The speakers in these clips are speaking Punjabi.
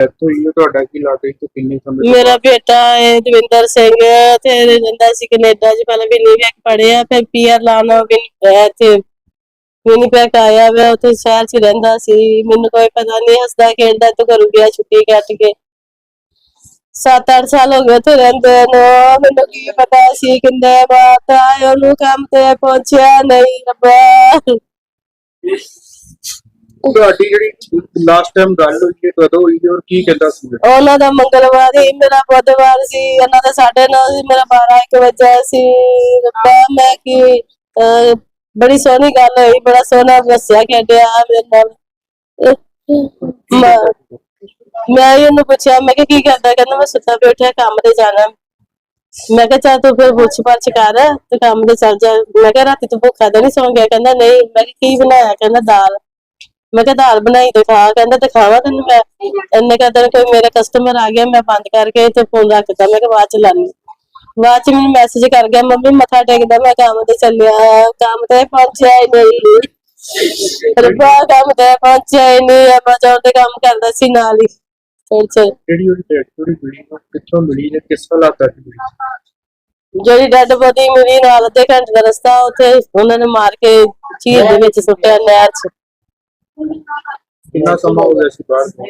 ਡੈਥ ਹੋਈ ਹੈ ਤੁਹਾਡਾ ਕੀ ਲੱਗਦਾ ਕਿ ਕਿੰਨੇ ਸਮੇਂ ਤੋਂ ਮੇਰਾ ਬੇਟਾ ਹੈ, ਦਵਿੰਦਰ ਸਿੰਘ ਤੇ ਰਹਿੰਦਾ ਸੀ ਕੈਨੇਡਾ 'ਚ ਪਹਿਲਾਂ ਵਿਨੀਪੈਕ ਪੜਿਆ ਫਿਰ ਪੀਆਰ ਲਾਣਾ ਤੇ ਵਿਨੀਪੈਕ ਆਇਆ ਵੇ, ਉੱਥੇ ਸ਼ਹਿਰ 'ਚ ਰਹਿੰਦਾ ਸੀ। ਮੈਨੂੰ ਕੋਈ ਪਤਾ ਨਹੀਂ ਹੱਸਦਾ ਖੇਡਦਾ ਤੇ ਘਰੋਂ ਗਿਆ ਛੁੱਟੀ ਕੱਟ ਕੇ। 7-8 ਸਾਲ ਹੋ ਗਏ ਉੱਥੇ ਰਹਿੰਦੇ ਨੂੰ। ਮੈਨੂੰ ਕੀ ਪਤਾ ਸੀ ਕਿੰਨੇ ਬਾਤ ਆਏ ਉਹਨੂੰ ਕੰਮ ਤੇ ਪਹੁੰਚਿਆ ਨਹੀਂ, ਰੱਬਾ। ਤੁਹਾਡੀ ਜਿਹੜੀ ਲਾਸਟ ਟਾਈਮ ਗੱਲ ਹੋਈ ਹੈ ਕਦੋਂ ਹੋਈ ਔਰ ਕੀ ਕਹਿੰਦਾ ਸੀ? ਉਹਨਾਂ ਦਾ ਮੰਗਲਵਾਰ ਹੀ ਮੇਰਾ ਬੁੱਧਵਾਰ ਸੀ ਉਹਨਾਂ ਦਾ ਸਾਢੇ ਨੌ ਸੀ ਮੇਰਾ 12 ਇੱਕ ਵਜੇ ਸੀ। ਰੱਬਾ ਮੈਂ ਕੀ ਅਹ, ਬੜੀ ਸੋਹਣੀ ਗੱਲ ਹੋਈ ਬੜਾ ਸੋਹਣਾ ਦੱਸਿਆ ਖੇਡਿਆ ਮੇਰੇ ਨਾਲ। ਮੈਂ- ਮੈਂ ਇਹਨੂੰ ਪੁੱਛਿਆ ਮੈਂ ਕਿਹਾ ਕੀ ਕਰਦਾ? ਕਹਿੰਦਾ ਮੈਂ ਸੁੱਤਾ ਪਿਆ ਉੱਠਿਆ ਕੰਮ ਤੇ ਜਾਣਾ। ਮੈਂ ਕਿਹਾ ਚੱਲ ਤੂੰ ਫਿਰ ਪੁੱਛ ਪਛ ਕਰ ਤੇ ਕੰਮ ਤੇ ਚੱਲ ਜਾ। ਮੈਂ ਕਿਹਾ ਰਾਤੀ ਤੂੰ ਭੁੱਖਾ ਤਾਂ ਨਹੀਂ ਸੌਂ ਗਿਆ? ਕਹਿੰਦਾ ਨਹੀਂ। ਮੈਂ ਕਿਹਾ ਕੀ ਬਣਾਇਆ? ਕਹਿੰਦਾ ਦਾਲ। ਮੈਂ ਕਿਹਾ ਦਾਲ ਬਣਾਈ ਤੇ ਖਾ ਕਹਿੰਦਾ ਤੇ ਖਾਵਾ ਤੈਨੂੰ ਮੈਂ। ਇੰਨੇ ਕਦਰ ਕੋਈ ਮੇਰਾ ਕਸਟਮਰ ਆ ਗਿਆ ਮੈਂ ਬੰਦ ਕਰਕੇ ਤੇ ਫੋਨ ਰੱਖਦਾ ਮੈਂ ਕਿਹਾ ਬਾਅਦ ਚ ਲਾਨੀ ਬਾਅਦ ਚ ਮੈਨੂੰ ਮੈਸੇਜ ਕਰ ਗਿਆ ਮੰਮੀ ਮੱਥਾ ਟੇਕਦਾ ਮੈਂ ਕੰਮ ਤੇ ਚੱਲਿਆ ਕੰਮ ਤੇ ਪਹੁੰਚਿਆ ਹੀ ਨਹੀਂ। ਰੱਬਾ ਕੰਮ ਤੇ ਪਹੁੰਚਿਆ ਹੀ ਨਹੀਂ ਐਮਾਜ਼ੋਨ ਤੇ ਕੰਮ ਕਰਦਾ ਸੀ ਨਾਲ ਹੀ। ਫਿਰ ਚ ਜਿਹੜੀ ਉਹਦੀ ਡੈਥ ਹੋਈ ਮਿਲੀ ਉਹ ਕਿੱਥੋਂ ਮਿਲੀ ਤੇ ਕਿਸ ਹਾਲਾਤਾਂ 'ਚ ਮਿਲੀ? ਜਿਹੜੀ ਡੈਡ ਬੋਡੀ ਮਿਲੀ ਨਾਲ ਅੱਧੇ ਘੰਟੇ ਦਾ ਰਸਤਾ ਉੱਥੇ ਉਹਨਾਂ ਨੇ ਮਾਰ ਕੇ ਝੀਲ ਦੇ ਵਿੱਚ ਸੁੱਟਿਆ ਨਹਿਰ ਚ। ਕਿੰਨਾ ਸਮਾਂ ਹੋ ਗਿਆ ਸੀ ਬਾਹਰ ਨੂੰ?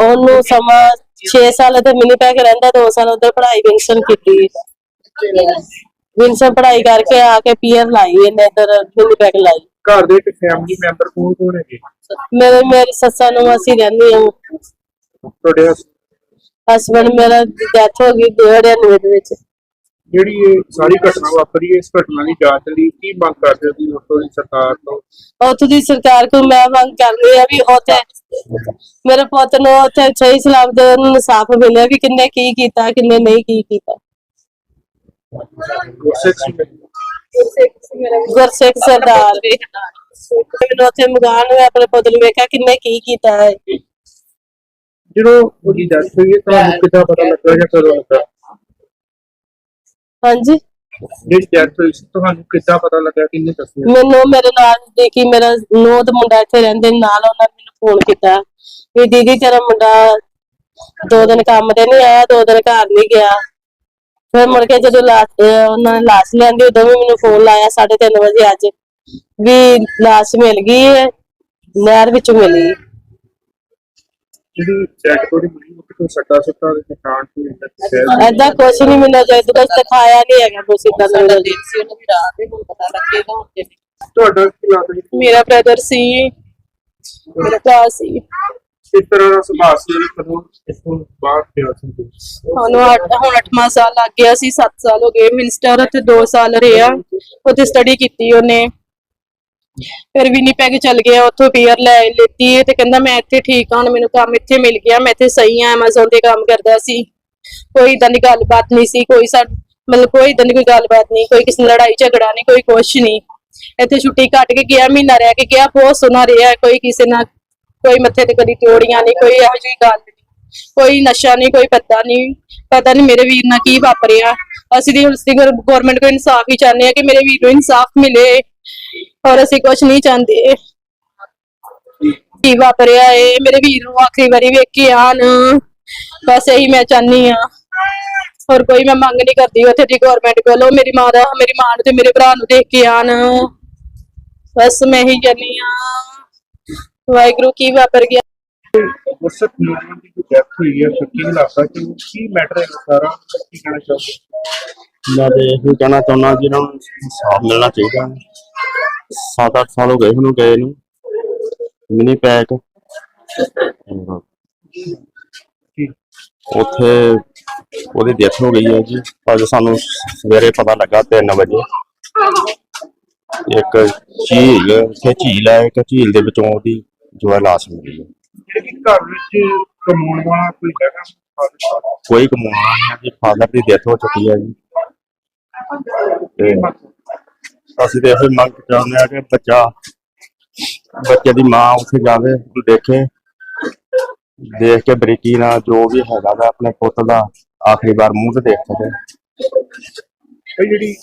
ਉਹਨੂੰ ਸਮਾਂ 6 ਸਾਲ ਤੇ ਮਿਨੀ ਪੈਕ ਰਹਿੰਦਾ 2 ਸਾਲ ਉਧਰ ਪੜ੍ਹਾਈ ਵਿੰਸਨ ਕੀਤੀ। ਵਿੰਸਨ ਪੜ੍ਹਾਈ ਕਰਕੇ ਆ ਕੇ ਪੀਅਰ ਲਾਈ ਇਹਨੇ ਇਧਰ ਮਿਨੀ ਪੈਕ ਲਾਈ। ਘਰ ਦੇ ਵਿੱਚ ਫੈਮਿਲੀ ਮੈਂਬਰ ਕੌਣ ਕੌਣ ਹੈਗੇ? ਮੇਰੇ ਮੇਰੀ ਸੱਸਾਂ ਨੂੰ ਅਸੀਂ ਰਹਿੰਦੀ ਹਾਂ। ਤੁਹਾਡੇ ਹਸ- ਹਸਬੰਡ ਮੇਰਾ ਡੈਥ ਹੋ ਗਈ 2099 ਦੇ ਵਿੱਚ। ਜਿਹੜੀ ਇਹ ਸਾਰੀ ਘਟਨਾ ਵਾਪਰੀ ਇਸ ਘਟਨਾ ਦੀ ਜਾਂਚ ਲਈ ਕੀ ਮੰਗ ਕਰਦੇ ਹੋ ਤੁਸੀਂ ਉੱਥੋਂ ਦੀ ਸਰਕਾਰ ਤੋਂ? ਉੱਥੋਂ ਦੀ ਸਰਕਾਰ ਕੋਲ ਮੈਂ ਮੰਗ ਕਰਦੀ ਆ ਵੀ ਉੱਥੇ ਮੇਰੇ ਪੁੱਤ ਨੂੰ ਉੱਥੇ ਸਹੀ ਸਲਾਮਤ ਉਹਨੂੰ ਇਨਸਾਫ ਮਿਲੇ ਵੀ ਕਿੰਨੇ ਕੀ ਕੀਤਾ ਕਿੰਨੇ ਨਹੀਂ ਕੀ ਕੀਤਾ। ਗੁਰਸਿੱਖ ਸਰਦਾਰ ਮੈਨੂੰ ਉੱਥੇ ਮਗਾਨ ਨੂੰ ਆਪਣੇ ਪੁੱਤ ਨੂੰ ਵੇਖਿਆ ਕਿੰਨੇ ਕੀ ਕੀਤਾ ਹੈ। ਜਦੋਂ ਉਹਦੀ ਡੈਥ ਹੋਈ ਤੁਹਾਨੂੰ ਕਿੱਦਾਂ ਪਤਾ ਲੱਗਾ ਜਾਂ ਕਦੋਂ ਲੱਗਾ? ਹਾਂਜੀ। ਜਿਹੜੀ ਡੈਥ ਹੋਈ ਸੀ ਤੁਹਾਨੂੰ ਕਿੱਦਾਂ ਪਤਾ ਲੱਗਾ ਕਿੰਨੇ ਦੱਸਿਆ? ਮੈਨੂੰ ਮੇਰੇ ਨਾਲ ਦੇਖੀ ਮੇਰਾ ਨੋਹ ਦਾ ਮੁੰਡਾ ਇੱਥੇ ਰਹਿੰਦੇ ਨਾਲ ਉਹਨਾਂ ਨੇ ਮੈਨੂੰ ਫੋਨ ਕੀਤਾ। ਵੀ ਦੀਦੀ ਤੇਰਾ ਮੁੰਡਾ ਦੋ ਦਿਨ ਕੰਮ ਤੇ ਨਹੀਂ ਆਇਆ ਦੋ ਦਿਨ ਘਰ ਨਹੀਂ ਗਿਆ। ਫਿਰ ਮੁੜ ਕੇ ਜਦੋਂ ਲਾਸ਼ ਉਹਨਾਂ ਨੇ ਲਾਸ਼ ਲਿਆਂਦੀ ਉਦੋਂ ਵੀ ਮੈਨੂੰ ਫੋਨ ਲਾਇਆ 3:30 ਵਜੇ ਅੱਜ। ਵੀ ਲਾਸ਼ ਮਿਲ ਗਈ ਹੈ ਨਹਿਰ ਵਿੱਚੋਂ ਮਿਲੀ। ਜਿਹੜੀ ਡੈਥ ਬੋਡੀ ਮਿਲੀ ਉਹ ਕਿਤੋਂ ਸੱਟਾ ਸੁੱਟਾ ਦੇ ਨਿਸ਼ਾਨ ਸੀ ਅੰਦਰ ਦੱਸਿਆ ਐਦਾਂ ਕੁਛ ਨਹੀਂ ਮੈਨੂੰ ਜੇ ਕੁਛ ਦਿਖਾਇਆ ਨਹੀਂ ਹੈਗਾ ਕੁਛ ਇਦਾਂ ਦਾ। ਮੈਨੂੰ। ਤੁਹਾਡਾ ਕੀ ਲੱਗਦਾ ਜੀ ਮੇਰਾ ਬ੍ਰਦਰ ਸੀ ਮੇਰਾ ਭਰਾ ਸੀ। ਕਿਸ ਤਰ੍ਹਾਂ ਦਾ ਸੁਭਾਅ ਸੀ ਜਿਹੜੀ ਕਦੋਂ ਇਸੋਂ ਬਾਹਰ ਗਿਆ ਸੀ ਉਹਨੂੰ ਅੱਠ- ਹੁਣ 8ਵਾਂ ਸਾਲ ਲੱਗ ਗਿਆ ਸੀ 7 ਸਾਲ ਹੋ ਗਏ। ਮਿਨਿਸਟਰ ਉੱਥੇ 2 ਸਾਲ ਰਿਹਾ ਉੱਥੇ ਸਟੱਡੀ ਕੀਤੀ ਉਹਨੇ। ਫਿਰ ਵਿਨੀਪੈਗ ਚੱਲ ਗਿਆ, ਉੱਥੋਂ ਪੀਅਰ ਲੈ ਲੈਤੀ ਤੇ ਕਹਿੰਦਾ ਮੈਂ ਇੱਥੇ ਠੀਕ ਹਾਂ ਮੈਨੂੰ ਕੰਮ ਇੱਥੇ ਮਿਲ ਗਿਆ, ਮੈਂ ਇੱਥੇ ਸਹੀ ਹਾਂ, Amazon ਤੇ ਕੰਮ ਕਰਦਾ ਸੀ। ਕੋਈ ਇਦਾਂ ਦੀ ਗੱਲਬਾਤ ਨਹੀਂ ਸੀ, ਕੋਈ ਸਾ, ਮਤਲਬ ਕੋਈ ਇਦਾਂ ਦੀ ਕੋਈ ਗੱਲਬਾਤ ਨਹੀਂ, ਕੋਈ ਕਿਸੇ ਨਾਲ ਲੜਾਈ ਝਗੜਾ ਨਹੀਂ, ਕੋਈ ਕੁਛ ਨਹੀਂ। ਇੱਥੇ ਛੁੱਟੀ ਕੱਟ ਕੇ ਗਿਆ, ਮਹੀਨਾ ਰਹਿ ਕੇ ਗਿਆ, ਬਹੁਤ ਸੋਹਣਾ ਰਿਹਾ, ਕੋਈ ਕਿਸੇ ਨਾਲ, ਕੋਈ ਮੱਥੇ ਤੇ ਕਦੀ ਤਿਉੜੀਆਂ ਨਹੀਂ, ਕੋਈ ਇਹੋ ਜਿਹੀ ਗੱਲ ਨਹੀਂ। ਕੋਈ ਨਸ਼ਾ ਨਹੀਂ, ਕੋਈ ਪਤਾ ਨਹੀਂ ਪਤਾ ਨਹੀਂ ਮੇਰੇ ਵੀਰ ਨਾਲ ਕੀ ਵਾਪਰਿਆ। ਅਸੀਂ ਦੀ ਉਸਦੀ ਗਵਰਨਮੈਂਟ ਕੋਲ ਇਨਸਾਫ ਹੀ ਚਾਹੁੰਦੇ ਆ ਕਿ ਮੇਰੇ ਵੀਰ ਨੂੰ ਇਨਸਾਫ ਮਿਲੇ। ਔਰ ਅਸੀਂ ਕੁਝ ਨਹੀਂ ਚਾਹੁੰਦੇ। ਕੀ ਵਾਪਰਿਆ ਏ? ਮੇਰੇ ਵੀਰ ਨੂੰ ਆਖਰੀ ਵਾਰੀ ਵੇਖ ਕੇ ਆਣ ਬਸ ਇਹੀ ਮੈਂ ਚਾਹਨੀ ਆ। ਹੋਰ ਕੋਈ ਮੈਂ ਮੰਗ ਨਹੀਂ ਕਰਦੀ ਉੱਥੇ ਦੀ ਗਵਰਨਮੈਂਟ ਕੋਲੋਂ। ਮੇਰੀ ਮਾਂ ਦਾ ਮੇਰੀ ਮਾਂ ਨੂੰ ਤੇ ਮੇਰੇ ਭਰਾ ਨੂੰ ਦੇਖ ਕੇ ਆਣ ਬਸ ਮੈਂ ਹੀ ਚਾਹਨੀ ਆ। ਵਾਹਿਗੁਰੂ ਕੀ ਵਾਪਰ ਗਿਆ? ਗੁਰਸਿੱਖ ਨੌਜਵਾਨ ਦੀ ਜੋ ਡੈਥ ਹੋਈ ਹੈ ਸੱਚੀ ਹਾਲਾਤਾਂ ਚ ਉਹ ਕੀ ਮੈਟਰ ਹੈ ਸਾਰਾ? ਕੀ ਕਹਿਣਾ ਚਾਹੁੰਦੇ ਮੈਂ ਤੇ ਇਹ ਕਹਿਣਾ ਚਾਹੁੰਦਾ ਕਿ ਇਹਨਾਂ ਨੂੰ ਇਨਸਾਫ ਮਿਲਣਾ ਚਾਹੀਦਾ। ਸੱਤ ਅੱਠ ਸਾਲ ਹੋ ਗਏ ਉਹਨੂੰ ਗਏ ਨੂੰ। ਮਿਨੀ ਪੈਕ ਉੱਥੇ ਉਹਦੀ ਡੈਥ ਹੋ ਗਈ ਹੈ ਜੀ। ਅੱਜ ਸਾਨੂੰ ਸਵੇਰੇ ਪਤਾ ਲੱਗਾ 3 ਵਜੇ। ਇੱਕ ਝੀਲ ਉੱਥੇ ਝੀਲ ਹੈ ਇੱਕ ਝੀਲ ਦੇ ਵਿੱਚੋਂ ਉਹਦੀ ਜੋ ਹੈ ਲਾਸ਼ ਮਿਲੀ ਹੈ। ਜਿਹੜੇ ਘਰ ਵਿੱਚ ਕਮਾਉਣ ਵਾਲਾ ਕੋਈ ਹੈਗਾ? ਕੋਈ ਕਮਾਉਣਾ ਨਹੀਂ ਹੈ ਜੀ। ਫਾਦਰ ਦੀ ਡੈਥ ਹੋ ਚੁੱਕੀ ਹੈ ਜੀ। ਤੇ ਅਸੀਂ ਤੇ ਇਹੋ ਮੰਗ ਚਾਹੁੰਦੇ ਆ ਕਿ ਬੱਚਾ, ਬੱਚੇ ਦੀ ਮਾਂ ਉੱਥੇ ਜਾਵੇ ਦੇਖੇ, ਦੇਖ ਕੇ ਬਰੀਕੀ ਨਾਲ ਜੋ ਵੀ ਹੈਗਾ ਵਾ ਆਪਣੇ ਪੁੱਤ ਦਾ ਆਖਰੀ ਵਾਰ ਮੂੰਹ ਤੇ ਦੇਖ ਸਕੇ। ਇਹ ਜਿਹੜੀ